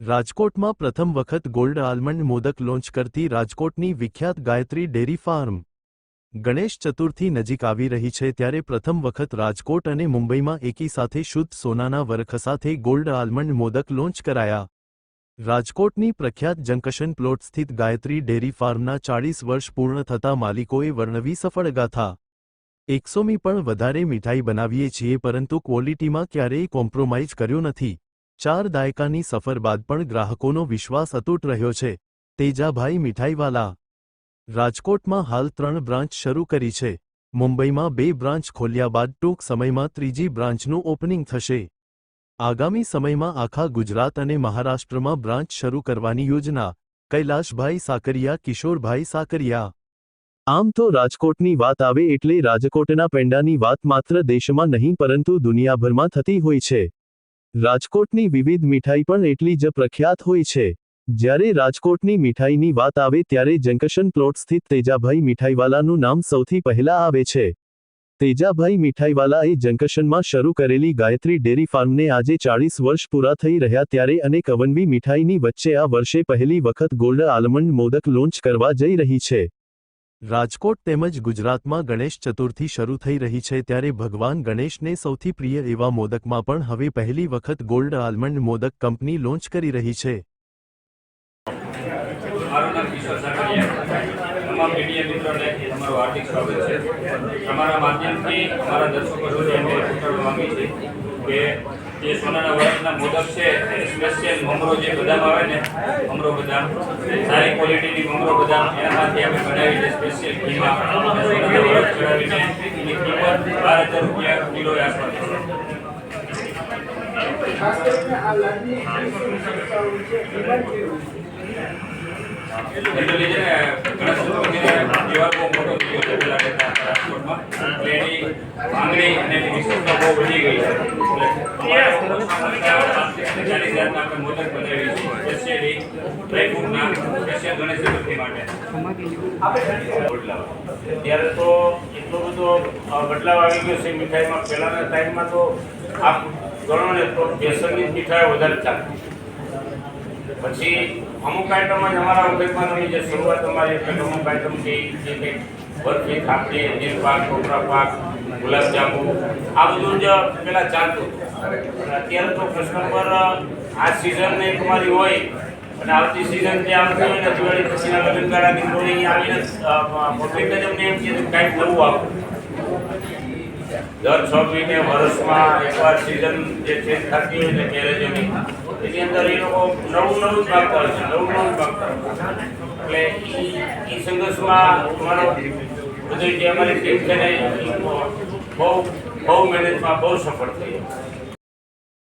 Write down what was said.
રાજકોટમાં પ્રથમ વખત ગોલ્ડ આલમંડ મોદક લોન્ચ કરતી રાજકોટની વિખ્યાત ગાયત્રી ડેરી ફાર્મ. ગણેશ ચતુર્થી નજીક આવી રહી છે ત્યારે પ્રથમ વખત રાજકોટ અને મુંબઈમાં એકી સાથે શુદ્ધ સોનાના વરખ સાથે ગોલ્ડ આલમંડ મોદક લોન્ચ કરાયા. રાજકોટની પ્રખ્યાત જંકશન પ્લોટ સ્થિત ગાયત્રી ડેરી ફાર્મના ચાળીસ વર્ષ પૂર્ણ થતા માલિકોએ વર્ણવી સફળ ગાથા. એકસોમી પણ વધારે મીઠાઈ બનાવીએ છીએ પરંતુ ક્વોલિટીમાં ક્યારેય કોમ્પ્રોમાઇઝ કર્યો નથી. ચાર દાયકાની સફર બાદ પણ ગ્રાહકોનો વિશ્વાસ અતૂટ રહ્યો છે. તેજાભાઈ મીઠાઈવાલા. રાજકોટમાં હાલ ત્રણ બ્રાન્ચ શરૂ કરી છે. મુંબઈમાં બે બ્રાન્ચ ખોલ્યા બાદ ટૂંક સમયમાં ત્રીજી બ્રાન્ચનું ઓપનિંગ થશે. આગામી સમયમાં આખા ગુજરાત અને મહારાષ્ટ્રમાં બ્રાન્ચ શરૂ કરવાની યોજના. કૈલાશભાઈ સાકરિયા, કિશોરભાઈ સાકરિયા. આમ તો રાજકોટની વાત આવે એટલે રાજકોટના પેંડાની વાત માત્ર દેશમાં નહીં, પરંતુ દુનિયાભરમાં થતી હોય છે. રાજકોટની વિવિધ મીઠાઈ પણ એટલી જ પ્રખ્યાત હોય છે. જ્યારે રાજકોટની મીઠાઈની વાત આવે ત્યારે જંકશન પ્લોટ સ્થિત તેજાભાઈ મીઠાઈવાલાનું નામ સૌથી પહેલા આવે છે. તેજાભાઈ મીઠાઈવાલાએ જંકશનમાં શરૂ કરેલી ગાયત્રી ડેરી ફાર્મને આજે ચાળીસ વર્ષ પૂરા થઈ રહ્યા ત્યારે અનેક અવનવી મીઠાઈની વચ્ચે આ વર્ષે પહેલી વખત ગોલ્ડ આલમંડ મોદક લોન્ચ કરવા જઈ રહી છે. રાજકોટ તેમજ ગુજરાતમાં ગણેશ ચતુર્થી શરૂ થઈ રહી છે ત્યારે ભગવાન ગણેશને સૌથી પ્રિય એવા મોદકમાં પણ હવે પહેલી વખત gold almond modak company launch કરી રહી છે. કે જે સોનાના વર્ષના મોદક છે, એ સ્પેશિયલ મમરો જે બદામ આવે ને, મમરો બદામ. સારી ક્વોલિટીની મમરો બદામ એનામાંથી અમે બનાવી છે સ્પેશિયલ ઘીમાં. ચડાવીને એની કિંમત બાર હજાર રૂપિયા કિલો આસપાસ છે મોટો થઈ છે પેલા કરતા રાજકોટમાં. એટલે અને બહુ વધી ગઈ છે આપણે મોદક બનાવી છે માટે ત્યારે તો એટલો બધો બદલાવ આવી ગયો છે મીઠાઈમાં. પહેલાંના ટાઈમમાં તો આપ ગણો ને તો બેસનની મીઠાઈ વધારે ચાલતી પછી અમુક આઈટમ જ અમારા વખતમાં તમે જે શરૂઆત અમારી અમુક આઈટમ જે કંઈક બરફી ખાપડી નીલ પાક કોપરા પાક ગુલાબજાંબુ આ બધું જ પેલા ચાલતું. અને અત્યારે તો કસ્ટમર આ સિઝન ને તમારી હોય, અને આવતી સિઝન જે આવતી હોય ને, દિવાળી પછીના લગ્નગાળાની અહીં આવીને પબ્લિક જ અમને એમ કે કાંઈક નવું આવો દર છ મહિને વર્ષમાં એકવાર સિઝન જે ચેન્જ થતી હોય ને મેરેજોની એની અંદર એ લોકો નવું નવું જ માગતા હોય છે, નવું નવું જ માગતા હોય. એટલે એ સંઘર્ષમાં અમારો બધું જે અમારી ટીમ છે ને બહુ બહુ મહેનતમાં બહુ સફળ થઈ